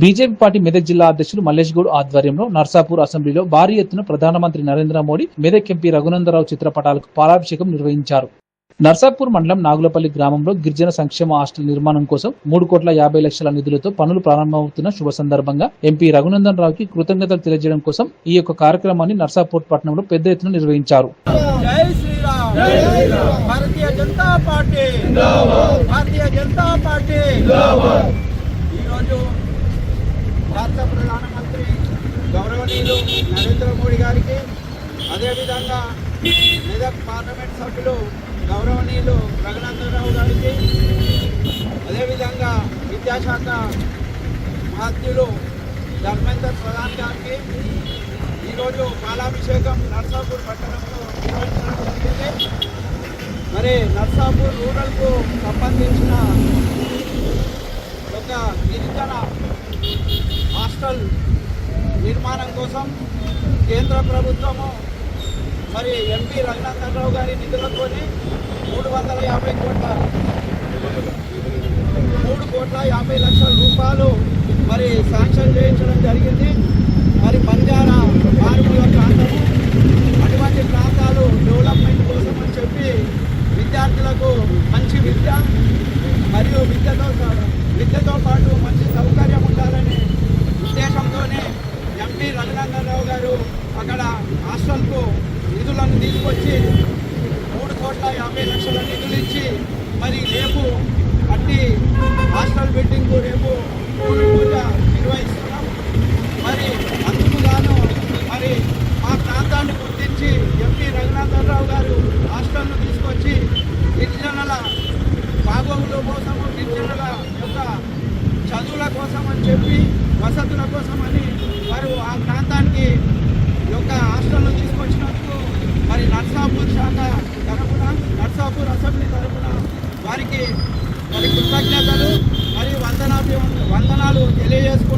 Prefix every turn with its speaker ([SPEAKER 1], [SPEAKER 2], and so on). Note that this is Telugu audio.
[SPEAKER 1] బీజేపీ పార్టీ మెదక్ జిల్లా అధ్యక్షుడు మల్లేష్ గౌడ్ ఆధ్వర్యంలో నర్సాపూర్ అసెంబ్లీలో భారీ ఎత్తున ప్రధానమంత్రి నరేంద్ర మోడీ మెదక్ ఎంపీ రఘునందరావు చిత్రపటాలకు పాలాభిషేకం నిర్వహించారు. నర్సాపూర్ మండలం నాగులపల్లి గ్రామంలో గిరిజన సంక్షేమ హాస్టల్ నిర్మాణం కోసం మూడు కోట్ల యాభై లక్షల నిధులతో పనులు ప్రారంభమవుతున్న శుభ సందర్భంగా ఎంపీ రఘునందన్ రావుకి కృతజ్ఞతలు తెలియజేయడం కోసం ఈ యొక్క కార్యక్రమాన్ని నర్సాపూర్ పట్టణంలో పెద్ద ఎత్తున నిర్వహించారు.
[SPEAKER 2] జై శ్రీరామ్. భారతీయ జనతా పార్టీ. భారతీయ జనతా పార్టీ ఈరోజు భారత ప్రధానమంత్రి సభ్యులు నరేంద్ర మోడీ గారికి. అదేవిధంగా మెదక్ పార్లమెంట్ సభ్యులు గౌరవనీయులు రఘునందనరావు గారికి. అదేవిధంగా విద్యాశాఖ మాధ్యులు ధర్మేందర్ ప్రధాన్ గారికి. ఈరోజు పాలాభిషేకం నర్సాపూర్ పట్టణంలో నిర్వహించడం జరిగింది. మరి నర్సాపూర్ రూరల్కు సంబంధించిన ఒక గిరిజన హాస్టల్ నిర్మాణం కోసం కేంద్ర ప్రభుత్వము మరి ఎంపీ రఘునందనరావు గారి నిధులతోని మూడు వందల యాభై కోట్ల మూడు కోట్ల యాభై లక్షల రూపాయలు మరి శాంక్షన్ చేయించడం జరిగింది. రాష్ట్రాలకు హాస్టల్కు నిధులను తీసుకొచ్చి మూడు కోట్ల యాభై లక్షల నిధులు ఇచ్చి మరి రేపు అట్టి హాస్టల్ బిల్డింగ్ రేపు పూజ నిర్వహిస్తున్నాం. మరి అందుకు గాను మరి మా ప్రాంతాన్ని గుర్తించి ఎంపీ రఘునాథరావు గారు హాస్టల్ను తీసుకొచ్చి గిరిజనుల బాగోగుల కోసము గిరిజనుల యొక్క చదువుల కోసం అని చెప్పి వసతుల కోసం అని వారికి వారి కృతజ్ఞతలు మరియు వందనాభి వందనాలు తెలియజేసుకుంటున్నాను